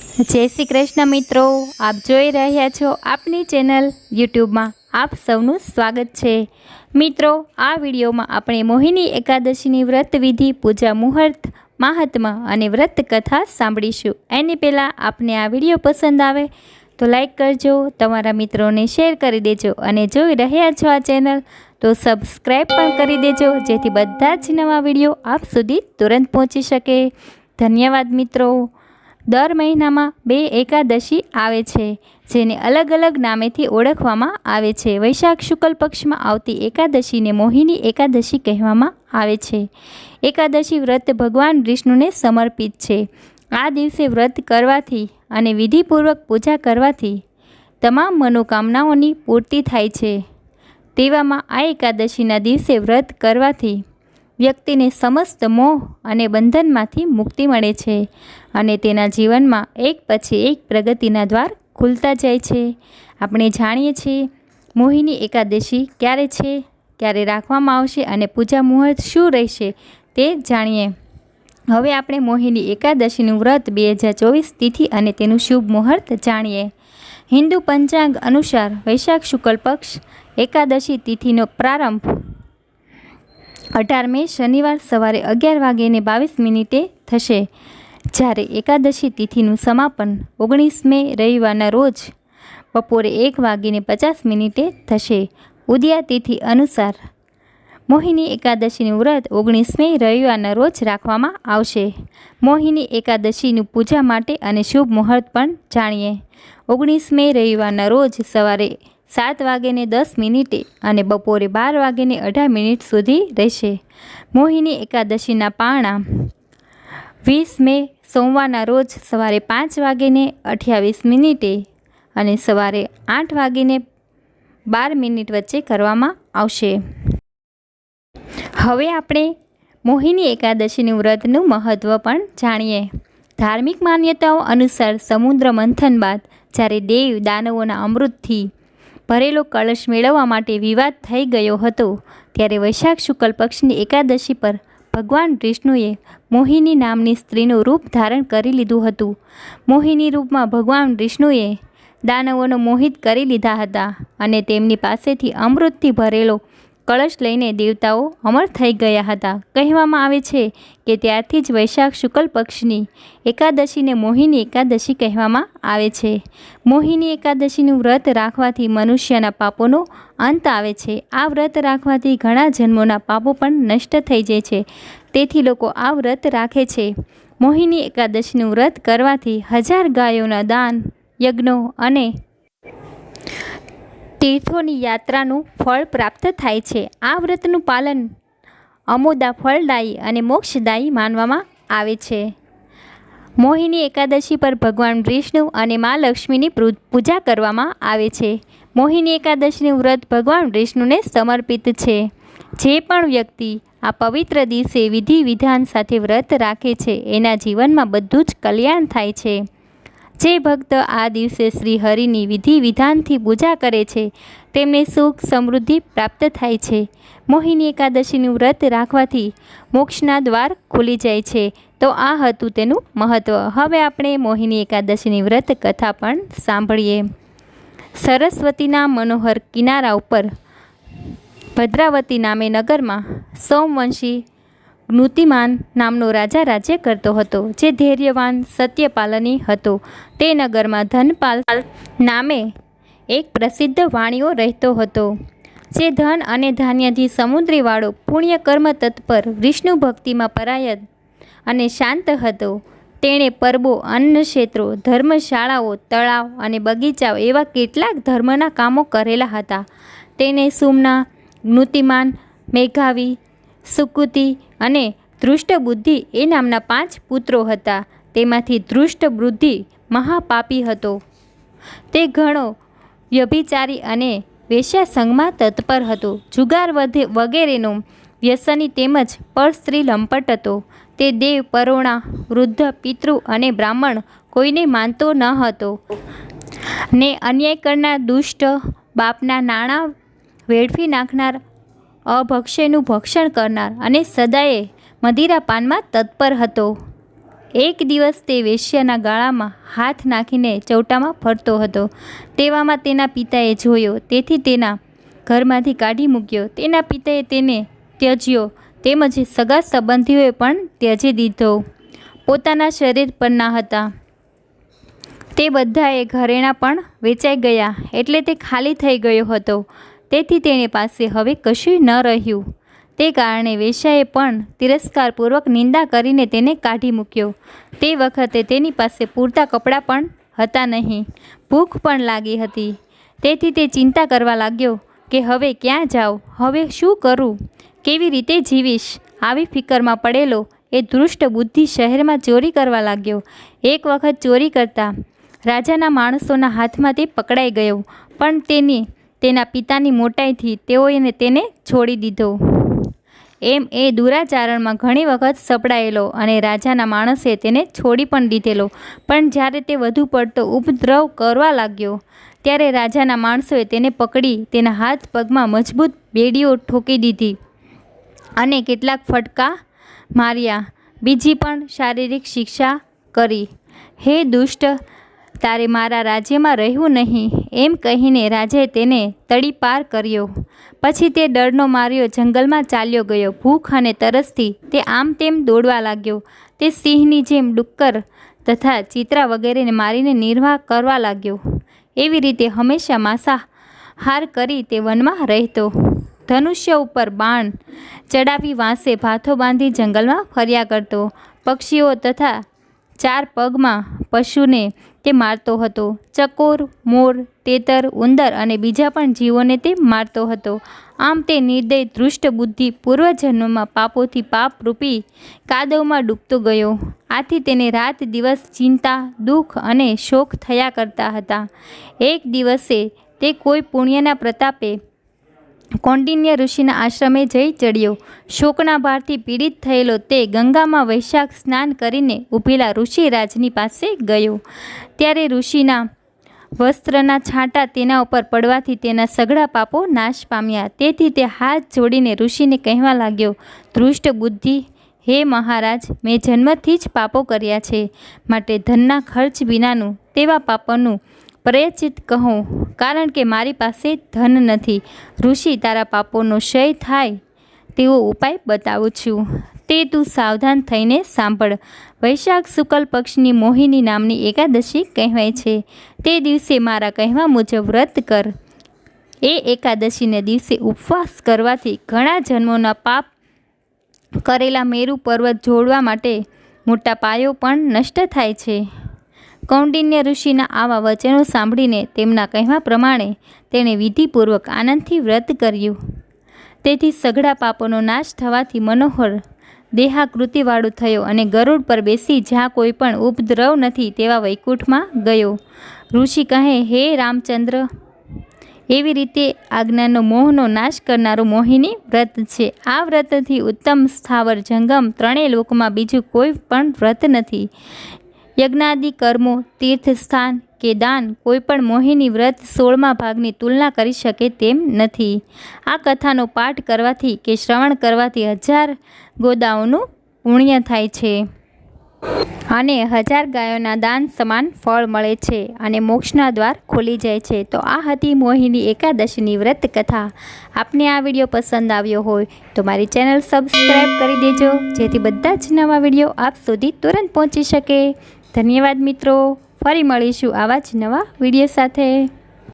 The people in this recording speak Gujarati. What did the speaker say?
જય શ્રી કૃષ્ણ મિત્રો, આપ જોઈ રહ્યા છો આપની ચેનલ યુટ્યુબમાં આપ સૌનું સ્વાગત છે. મિત્રો, આ વિડીયોમાં આપણે મોહિની એકાદશીની વ્રત વિધિ, પૂજા મુહૂર્ત મહાત્મા અને વ્રત કથા સાંભળીશું. એની પહેલાં આપને આ વીડિયો પસંદ આવે તો લાઈક કરજો, તમારા મિત્રોને શેર કરી દેજો અને જોઈ રહ્યા છો આ ચેનલ તો સબસ્ક્રાઈબ પણ કરી દેજો, જેથી બધા જ નવા વીડિયો આપ સુધી તુરંત પહોંચી શકે. ધન્યવાદ મિત્રો. દર મહિનામાં બે એકાદશી આવે છે, જેને અલગ અલગ નામેથી ઓળખવામાં આવે છે. વૈશાખ શુક્લ પક્ષમાં આવતી એકાદશીને મોહિની એકાદશી કહેવામાં આવે છે. એકાદશી વ્રત ભગવાન વિષ્ણુને સમર્પિત છે. આ દિવસે વ્રત કરવાથી અને વિધિપૂર્વક પૂજા કરવાથી તમામ મનોકામનાઓની પૂર્તિ થાય છે. તેવામાં આ એકાદશીના દિવસે વ્રત કરવાથી વ્યક્તિને સમસ્ત મોહ અને બંધનમાંથી મુક્તિ મળે છે અને તેના જીવનમાં એક પછી એક પ્રગતિના દ્વાર ખુલતા જાય છે. આપણે જાણીએ છીએ, મોહિની એકાદશી ક્યારે છે, ક્યારે રાખવામાં આવશે અને પૂજા મુહૂર્ત શું રહેશે તે જાણીએ. હવે આપણે મોહિની એકાદશીનું વ્રત બે હજાર ચોવીસ તિથિ અને તેનું શુભ મુહૂર્ત જાણીએ. હિન્દુ પંચાંગ અનુસાર વૈશાખ શુક્લ પક્ષ એકાદશી તિથિનો પ્રારંભ અઢાર મે શનિવાર સવારે અગિયાર વાગ્યે બાવીસ મિનિટે થશે. જ્યારે એકાદશી તિથિનું સમાપન ઓગણીસ મે રવિવારના રોજ બપોરે એક વાગીને પચાસ મિનિટે થશે. ઉદયા તિથિ અનુસાર મોહિની એકાદશીનું વ્રત ઓગણીસ મે રવિવારના રોજ રાખવામાં આવશે. મોહિની એકાદશીનું પૂજા માટે અને શુભ મુહૂર્ત પણ જાણીએ. ઓગણીસ મે રવિવારના રોજ સવારે સાત વાગ્યે દસ મિનિટે અને બપોરે બાર વાગ્યે અઢાર મિનિટ સુધી રહેશે. મોહિની એકાદશીના પારણા વીસ મે સોમવારના રોજ સવારે પાંચ વાગ્યે અઠ્યાવીસ મિનિટે અને સવારે આઠ વાગીને બાર મિનિટ વચ્ચે કરવામાં આવશે. હવે આપણે મોહિની એકાદશીનું વ્રતનું મહત્ત્વ પણ જાણીએ. ધાર્મિક માન્યતાઓ અનુસાર સમુદ્ર મંથન બાદ જ્યારે દેવ દાનવોના અમૃતથી ભરેલો કળશ મેળવવા માટે વિવાદ થઈ ગયો હતો. ત્યારે વૈશાખ શુક્લ પક્ષની એકાદશી પર ભગવાન વિષ્ણુએ મોહિની નામની સ્ત્રીનું રૂપ ધારણ કરી લીધું હતું. મોહિની રૂપમાં ભગવાન વિષ્ણુએ દાનવોનો મોહિત કરી લીધા હતા અને તેમની પાસેથી અમૃતથી ભરેલો કળશ લઈને દેવતાઓ અમર થઈ ગયા હતા. કહેવામાં આવે છે કે ત્યારથી જ વૈશાખ શુક્લ પક્ષની એકાદશીને મોહિની એકાદશી કહેવામાં આવે છે. મોહિની એકાદશીનું વ્રત રાખવાથી મનુષ્યના પાપોનો અંત આવે છે. આ વ્રત રાખવાથી ઘણા જન્મોના પાપો પણ નષ્ટ થઈ જાય છે. તેથી લોકો આ વ્રત રાખે છે. મોહિની એકાદશીનું વ્રત કરવાથી હજાર ગાયોના દાન, યજ્ઞો અને તીર્થોની યાત્રાનું ફળ પ્રાપ્ત થાય છે. આ વ્રતનું પાલન અમોદા ફળદાયી અને મોક્ષદાયી માનવામાં આવે છે. મોહિની એકાદશી પર ભગવાન વિષ્ણુ અને મા લક્ષ્મીની પૂજા કરવામાં આવે છે. મોહિની એકાદશીનું વ્રત ભગવાન વિષ્ણુને સમર્પિત છે. જે પણ વ્યક્તિ આ પવિત્ર દિવસે વિધિ વિધાન સાથે વ્રત રાખે છે, એના જીવનમાં બધું જ કલ્યાણ થાય છે. જે ભક્ત આ દિવસે શ્રી હરિની વિધિ વિધાનથી પૂજા કરે છે, તેમને સુખ સમૃદ્ધિ પ્રાપ્ત થાય છે. મોહિની એકાદશીનું વ્રત રાખવાથી મોક્ષના દ્વાર ખુલી જાય છે. તો આ હતું તેનું મહત્ત્વ હવે આપણે મોહિની એકાદશીની વ્રત કથા પણ સાંભળીએ. સરસ્વતીના મનોહર કિનારા ઉપર ભદ્રાવતી નામે નગરમાં સોમવંશી નૃતિમાન નામનો રાજા રાજ્ય કરતો હતો, જે ધૈર્યવાન સત્યપાલની હતો. તે નગરમાં ધનપાલ નામે એક પ્રસિદ્ધ વાણીઓ રહેતો હતો, જે ધન અને ધાન્યથી સમુદ્રીવાળો પુણ્યકર્મ તત્પર વિષ્ણુ ભક્તિમાં પરાયત અને શાંત હતો. તેણે પરબો, અન્ન ક્ષેત્રો, ધર્મશાળાઓ, તળાવ અને બગીચાઓ એવા કેટલાક ધર્મના કામો કરેલા હતા. તેને સુમના જ્ઞુતિમાન મેઘાવી સુકુતિ અને ધૃષ્ટ બુદ્ધિ એ નામના પાંચ પુત્રો હતા. તેમાંથી ધૃષ્ટ બુદ્ધિ મહાપાપી હતો. તે ઘણો વ્યભિચારી અને વેશ્યાસંગમાં તત્પર હતો. જુગાર વધે વગેરેનો વ્યસની તેમજ પર સ્ત્રી લંપટ હતો. તે દેવ, પરોણા, વૃદ્ધ, પિતૃ અને બ્રાહ્મણ કોઈને માનતો ન હતો. ને અન્યાય કરનાર દુષ્ટ બાપના નાણાં વેડફી નાખનાર અભક્ષ્યનું ભક્ષણ કરનાર અને સદાએ મદિરાપાનમાં તત્પર હતો. એક દિવસ તે વેશ્યાના ગાળામાં હાથ નાખીને ચૌટામાં ફરતો હતો. તેવામાં તેના પિતાએ જોયો. તેથી તેના ઘરમાંથી કાઢી મૂક્યો. તેના પિતાએ તેને ત્યજ્યો. તેમજ સગા સંબંધીઓએ પણ ત્યજી દીધો. પોતાના શરીર પરના હતા. તે બધાએ ઘરેણાં પણ વેચાઈ ગયા. એટલે તે ખાલી થઈ ગયો હતો. તેથી તેની પાસે હવે કશું ન રહ્યું. તે કારણે વેશ્યાએ પણ તિરસ્કારપૂર્વક નિંદા કરીને તેને કાઢી મૂક્યો. તે વખતે તેની પાસે પૂરતા કપડાં પણ હતા નહીં. ભૂખ પણ લાગી હતી. તેથી તે ચિંતા કરવા લાગ્યો કે હવે ક્યાં જાઉં? હવે શું કરું? કેવી રીતે જીવીશ? આવી ફિકરમાં પડેલો એ દૃષ્ટ બુદ્ધિ શહેરમાં ચોરી કરવા લાગ્યો. એક વખત ચોરી કરતા રાજાના માણસોના હાથમાં તે પકડાઈ ગયો, પણ તેની તેના પિતાની મોટાઈથી તેઓએ તેને છોડી દીધો. એમ એ દુરાચારણમાં ઘણી વખત સપડાયેલો અને રાજાના માણસે તેને છોડી પણ દીધેલો. પણ જ્યારે તે વધુ પડતો ઉપદ્રવ કરવા લાગ્યો, ત્યારે રાજાના માણસોએ તેને પકડી તેના હાથ પગમાં મજબૂત બેડીઓ ઠોકી દીધી અને કેટલાક ફટકા માર્યા. બીજી પણ શારીરિક શિક્ષા કરી. હે દુષ્ટ તારે મારા રાજ્યમાં રહેવું નહીં. એમ કહીને રાજે તેને તડી પાર કર્યો. પછી તે ડરનો માર્યો જંગલમાં ચાલ્યો ગયો. ભૂખ અને તરસથી તે આમ તેમ દોડવા લાગ્યો. તે સિંહની જેમ ડુક્કર તથા ચિત્રા વગેરેને મારીને નિર્વાહ કરવા લાગ્યો. એવી રીતે હંમેશા માંસાહાર કરી તે વનમાં રહેતો. ધનુષ્ય ઉપર બાણ ચડાવી વાંસે ભાથો બાંધી જંગલમાં ફર્યા કરતો. પક્ષીઓ તથા ચાર પગમાં પશુને તે મારતો હતો. ચકોર, મોર, તેતર, ઉંદર અને બીજા પણ જીવોને તે મારતો હતો. આમ તે નિર્દય દૃષ્ટ બુદ્ધિ પૂર્વજન્મમાં પાપોથી પાપરૂપી કાદવમાં ડૂબતો ગયો. આથી તેને રાત દિવસ ચિંતા, દુઃખ અને શોક થયા કરતા હતા. એક દિવસે તે કોઈ પુણ્યના પ્રતાપે કૌંડિન્ય ઋષિના આશ્રમે જઈ ચડ્યો. શોકના ભારથી પીડિત થયેલો તે ગંગામાં વૈશાખ સ્નાન કરીને ઊભેલા ઋષિરાજની પાસે ગયો. ત્યારે ઋષિના વસ્ત્રના છાંટા તેના ઉપર પડવાથી તેના સઘળા પાપો નાશ પામ્યા. તેથી તે હાથ જોડીને ઋષિને કહેવા લાગ્યો ધૃષ્ટ બુદ્ધિ, હે મહારાજ, મેં જન્મથી જ પાપો કર્યા છે. માટે ધનના ખર્ચ વિનાનું તેવા પાપોનું પ્રયચિત કહું, કારણ કે મારી પાસે ધન નથી. ઋષિ તારા પાપોનો ક્ષય થાય તેવો ઉપાય બતાવું છું. તે તું સાવધાન થઈને સાંભળ. વૈશાખ શુકલ પક્ષની મોહિની નામની એકાદશી કહેવાય છે. તે દિવસે મારા કહેવા મુજબ વ્રત કર. એ એકાદશીને દિવસે ઉપવાસ કરવાથી ઘણા જન્મોના પાપ કરેલા મેરુ પર્વત જોડવા માટે મોટા પાયો પણ નષ્ટ થાય છે. કૌંડિન્ય ઋષિના આવા વચનો સાંભળીને તેમના કહેવા પ્રમાણે તેણે વિધિપૂર્વક આનંદથી વ્રત કર્યું. તેથી સઘળા પાપોનો નાશ થવાથી મનોહર, દેહાકૃતિવાળું થયો અને ગરુડ પર બેસી જ્યાં કોઈ પણ ઉપદ્રવ નથી તેવા વૈકુંઠમાં ગયો. ઋષિ કહે, હે રામચંદ્ર, એવી રીતે આજ્ઞાનો મોહનો નાશ કરનારું મોહિની વ્રત છે. આ વ્રતથી ઉત્તમ સ્થાવર જંગમ ત્રણેય લોકમાં બીજું કોઈ પણ વ્રત નથી. યજ્ઞાદિ કર્મો, તીર્થસ્થાન કે દાન કોઈપણ મોહિની વ્રત સોળમા ભાગની તુલના કરી શકે તેમ નથી. આ કથાનો પાઠ કરવાથી કે શ્રવણ કરવાથી હજાર ગોદાઓનું પુણ્ય થાય છે. અને હજાર ગાયોના દાન સમાન ફળ મળે છે અને મોક્ષના દ્વાર ખુલી જાય છે. તો આ હતી મોહિની એકાદશીની વ્રત કથા. આપને આ વીડિયો પસંદ આવ્યો હોય તો મારી ચેનલ સબસ્ક્રાઈબ કરી દેજો, જેથી બધા જ નવા વીડિયો આપ સુધી તુરંત પહોંચી શકે. ધન્યવાદ મિત્રો. ફરી મળીશું આવા જ નવા વીડિયો સાથે.